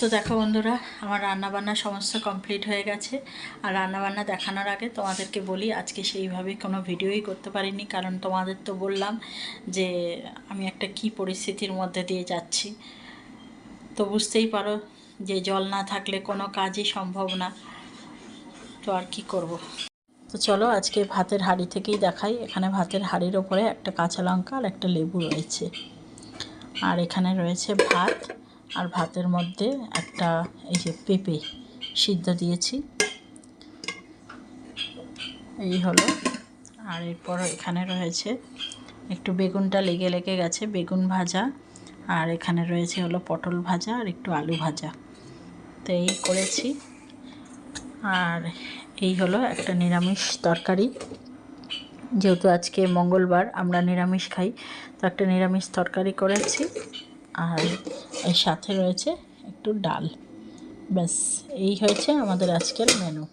তো দেখো বন্ধুরা, আমার রান্নাবান্না সমস্ত কমপ্লিট হয়ে গেছে। আর রান্নাবান্না দেখানোর আগে তোমাদেরকে বলি, আজকে সেইভাবে কোনো ভিডিওই করতে পারিনি। কারণ তোমাদের তো বললাম যে, আমি একটা কি পরিস্থিতির মধ্যে দিয়ে যাচ্ছি। তো বুঝতেই পারো যে, জল না থাকলে কোনো কাজই সম্ভব না। তো আর কি করব। তো চলো আজকে ভাতের হাঁড়ি থেকেই দেখাই। এখানে ভাতের হাঁড়ির ওপরে একটা কাঁচা লঙ্কা আর একটা লেবু রয়েছে। আর এখানে রয়েছে ভাত। আর ভাতের মধ্যে একটা এই যে পেঁপে সিদ্ধ দিয়েছি। এই হলো। আর এরপর এখানে রয়েছে একটু বেগুনটা লেগে লেগে গেছে, বেগুন ভাজা। আর এখানে রয়েছে হলো পটল ভাজা আর একটু আলু ভাজা। তো এই করেছি। আর এই হলো একটা নিরামিষ তরকারি। যেহেতু আজকে মঙ্গলবার আমরা নিরামিষ খাই, তো একটা নিরামিষ তরকারি করেছি। আর এর সাথে রয়েছে একটু ডাল। ব্যাস এই হয়েছে আমাদের আজকের মেনু